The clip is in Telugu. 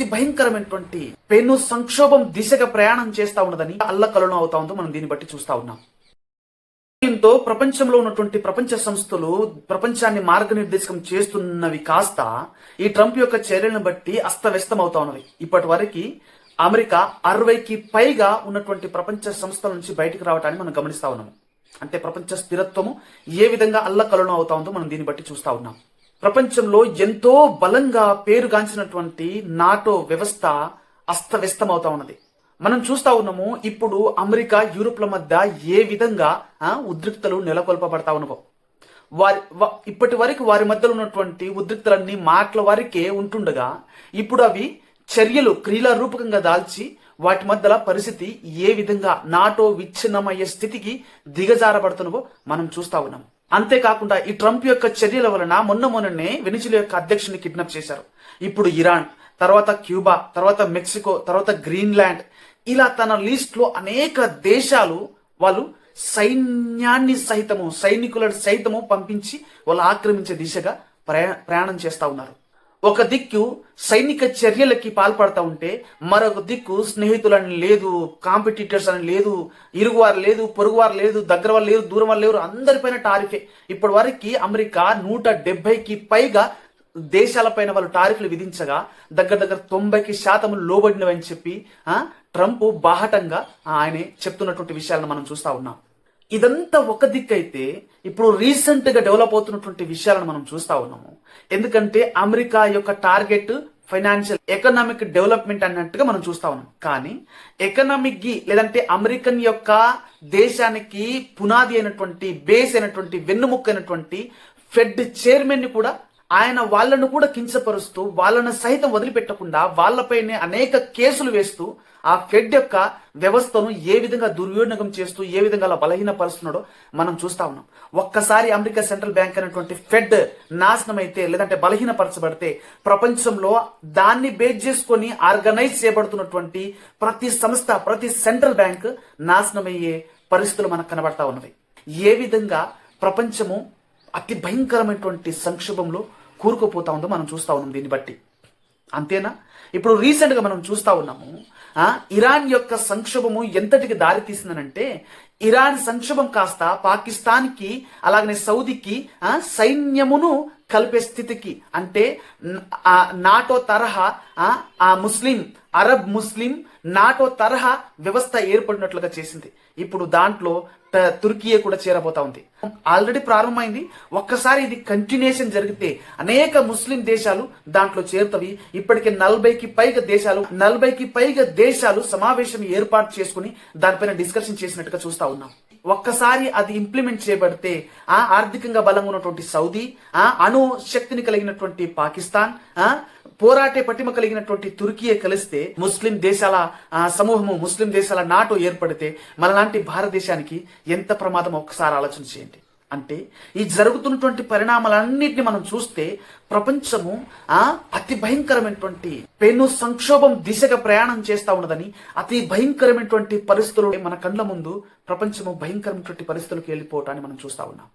అతి భయంకరమైనటువంటి పెను సంక్షోభం దిశగా ప్రయాణం చేస్తా ఉన్నదని అల్లకలను అవుతా ఉందో మనం దీన్ని బట్టి చూస్తా ఉన్నాం. దీంతో ప్రపంచంలో ఉన్నటువంటి ప్రపంచ సంస్థలు ప్రపంచాన్ని మార్గనిర్దేశకం చేస్తున్నవి కాస్త ఈ ట్రంప్ యొక్క చర్యలను బట్టి అస్తవ్యస్తం అవుతా ఉన్నవి ఇప్పటి వరకు అమెరికా అరవైకి పైగా ఉన్నటువంటి ప్రపంచ సంస్థల నుంచి బయటకు రావటాన్ని మనం గమనిస్తా ఉన్నాము. అంటే ప్రపంచ స్థిరత్వము ఏ విధంగా అల్లకలను అవుతా ఉందో మనం దీన్ని బట్టి చూస్తా ఉన్నాం. ప్రపంచంలో ఎంతో బలంగా పేరుగాంచినటువంటి నాటో వ్యవస్థ అస్తవ్యస్తం అవుతా ఉన్నది. మనం చూస్తా ఉన్నాము ఇప్పుడు అమెరికా యూరోప్ల మధ్య ఏ విధంగా ఉద్రిక్తలు నెలకొల్పబడతా ఉన్నవో. వారి వ- ఇప్పటి వరకు వారి మధ్యలో ఉన్నటువంటి ఉద్రిక్తలన్నీ మాటల వారికే ఉంటుండగా ఇప్పుడు అవి చర్యలు క్రియల రూపకంగా దాల్చి వాటి మధ్యల పరిస్థితి ఏ విధంగా నాటో విచ్ఛిన్నమయ్యే స్థితికి దిగజారబడుతున్నవో మనం చూస్తా ఉన్నాము. అంతేకాకుండా ఈ ట్రంప్ యొక్క చర్యల వలన మొన్న మొన్ననే వెనిజుల యొక్క అధ్యక్షుని కిడ్నాప్ చేశారు. ఇప్పుడు ఇరాన్ తర్వాత క్యూబా తర్వాత మెక్సికో తర్వాత గ్రీన్లాండ్ ఇలా తన లిస్ట్లో అనేక దేశాలు వాళ్ళు సైన్యాన్ని సహితము సైనికుల సైతము పంపించి వాళ్ళు ఆక్రమించే దిశగా ప్రయా ప్రయాణం చేస్తా ఉన్నారు. ఒక దిక్కు సైనిక చర్యలకి పాల్పడతా ఉంటే మరొక దిక్కు స్నేహితులని లేదు కాంపిటీటర్స్ అని లేదు ఇరుగువారు లేదు పొరుగువారు లేదు దగ్గర వారు లేరు దూరం వారు లేరు అందరిపైన టారిఫే. ఇప్పటి వరకు అమెరికా నూట డెబ్బైకి పైగా దేశాలపైన వాళ్ళు టారిఫ్లు విధించగా దగ్గర దగ్గర తొంభైకి శాతం లోబడినవని చెప్పి ట్రంప్ బాహటంగా ఆయనే చెప్తున్నటువంటి విషయాలను మనం చూస్తా ఉన్నాం. ఇదంతా ఒక దిక్కు అయితే ఇప్పుడు రీసెంట్గా డెవలప్ అవుతున్నటువంటి విషయాలను మనం చూస్తా ఉన్నాము. ఎందుకంటే అమెరికా యొక్క టార్గెట్ ఫైనాన్షియల్ ఎకనామిక్ డెవలప్మెంట్ అన్నట్టుగా మనం చూస్తా ఉన్నాం. కానీ ఎకనామిక్ గి లేదంటే అమెరికన్ యొక్క దేశానికి పునాది అయినటువంటి బేస్ అయినటువంటి వెన్నుముక్క అయినటువంటి ఫెడ్ చైర్మన్ని కూడా ఆయన వాళ్ళను కూడా కించపరుస్తూ వాళ్ళను సహితం వదిలిపెట్టకుండా వాళ్ళపైనే అనేక కేసులు వేస్తూ ఆ ఫెడ్ యొక్క వ్యవస్థను ఏ విధంగా దుర్వినియోగం చేస్తూ ఏ విధంగా అలా బలహీనపరుస్తున్నాడో మనం చూస్తా ఉన్నాం. ఒక్కసారి అమెరికా సెంట్రల్ బ్యాంక్ అనేటువంటి ఫెడ్ నాశనం అయితే లేదంటే బలహీనపరచబడితే ప్రపంచంలో దాన్ని బేస్ చేసుకొని ఆర్గనైజ్ చేయబడుతున్నటువంటి ప్రతి సంస్థ ప్రతి సెంట్రల్ బ్యాంక్ నాశనమయ్యే పరిస్థితులు మనకు కనబడతా ఉన్నవి. ఏ విధంగా ప్రపంచము అతి భయంకరమైనటువంటి సంక్షోభంలో కూరుకుపోతా ఉందో మనం చూస్తూ ఉన్నాం దీన్ని బట్టి. అంతేనా? ఇప్పుడు రీసెంట్గా మనం చూస్తా ఉన్నాము ఇరాన్ యొక్క సంక్షోభము ఎంతటికి దారి తీసిందనంటే ఇరాన్ సంక్షోభం కాస్త పాకిస్తాన్కి అలాగనే సౌదీకి సైన్యమును కలిపే స్థితికి. అంటే ఆ నాటో తరహా ఆ, ముస్లిం అరబ్ ముస్లిం నాటో తరహా వ్యవస్థ ఏర్పడినట్లుగా చేసింది. ఇప్పుడు దాంట్లో ట- తుర్కియే కూడా చేరబోతా ఉంది. ఆల్రెడీ ప్రారంభమైంది. ఒక్కసారి ఇది కంటిన్యూషన్ జరిగితే అనేక ముస్లిం దేశాలు దాంట్లో చేరుతవి. ఇప్పటికే నలభైకి పైగా దేశాలు నలభైకి పైగా దేశాలు సమావేశం ఏర్పాటు చేసుకుని దానిపైన డిస్కషన్ చేసినట్టుగా చూస్తా ఉన్నాం. ఒక్కసారి అది ఇంప్లిమెంట్ చేయబడితే ఆ ఆర్థికంగా బలంగా ఉన్నటువంటి సౌదీ ఆ అణు శక్తిని కలిగినటువంటి పాకిస్తాన్ ఆ పోరాటే పటిమ కలిగినటువంటి తుర్కీయే కలిస్తే ముస్లిం దేశాల సమూహము ముస్లిం దేశాల నాటో ఏర్పడితే మనలాంటి భారతదేశానికి ఎంత ప్రమాదం ఒక్కసారి ఆలోచన చేయండి. అంటే ఈ జరుగుతున్నటువంటి పరిణామాలన్నింటినీ మనం చూస్తే ప్రపంచము ఆ అతి భయంకరమైనటువంటి పెను సంక్షోభం దిశగా ప్రయాణం చేస్తా ఉన్నదని అతి భయంకరమైనటువంటి పరిస్థితులు మన కళ్ళ ముందు ప్రపంచము భయంకరమైనటువంటి పరిస్థితులకు వెళ్ళిపోవటాన్ని మనం చూస్తా ఉన్నాం.